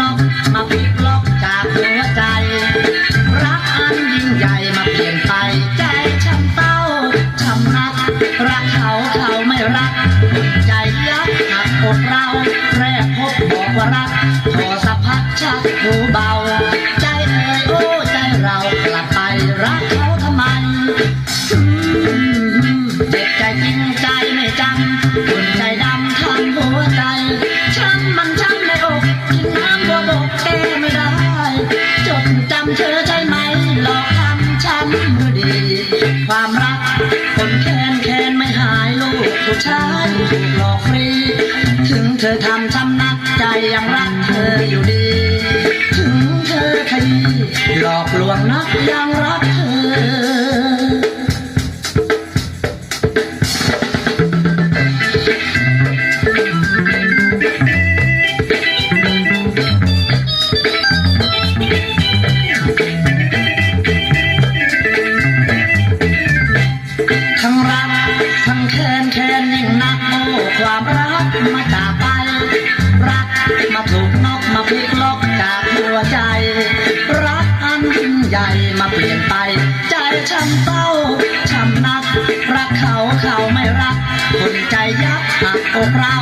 นอกมาบีบล็อกจากหัวใจ รักอันยิ่งใหญ่มาเปลี่ยนไปใจช้ำเต้าช้ำนัก รักเขาเขาไม่รัก ใจยักหักอกเราแรกพบบอกว่ารักพอสักพักชักหูเบา ใจเอ่ยโอ้ใจเราลัไปรักเขาทำไมเจ็บใจจริงใจไม่จำคนใจำมันช้ำในอกกินน้ำบัวบกแก้ไม่ได้ จดจำเธอใจไหมหลอกทำช้ำมือดี ความรักคนแค้นแค้นไม่หายลูกผู้ชายถูกหลอกฟรี ถึงเธอทำช้ำนักใจยังรักเธออยู่ดี ถึงเธอขยี้หลอกลวงนักยังรักเธอ ยิ่งนักโอ้ความรักมาจากไป รักมาถูกนอกมาพลิกล็อกจากหัวใจ รักอันยิ่งใหญ่มาเปลี่ยนไป ใจช้ำเศร้าช้ำนัก รักเขาเขาไม่รักคนใจยับหักอกเรา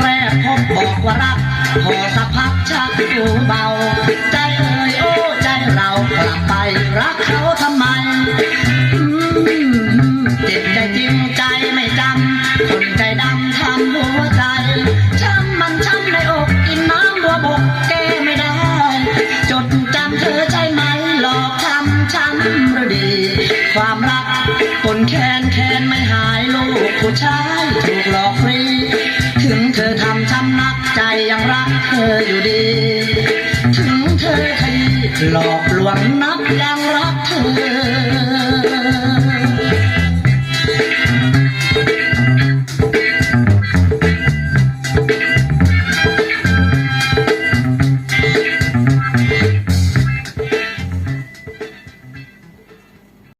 แรกพบบอกว่ารักพอสักพักชักหูเบาใจ แค้นแค้นไม่หายลูกผู้ชายถูกหลอกฟรี ถึงเธอทำช้ำนักใจยังรักเธออยู่ดี ถึงเธอขยีหลอกลวงนับยังรักเธอ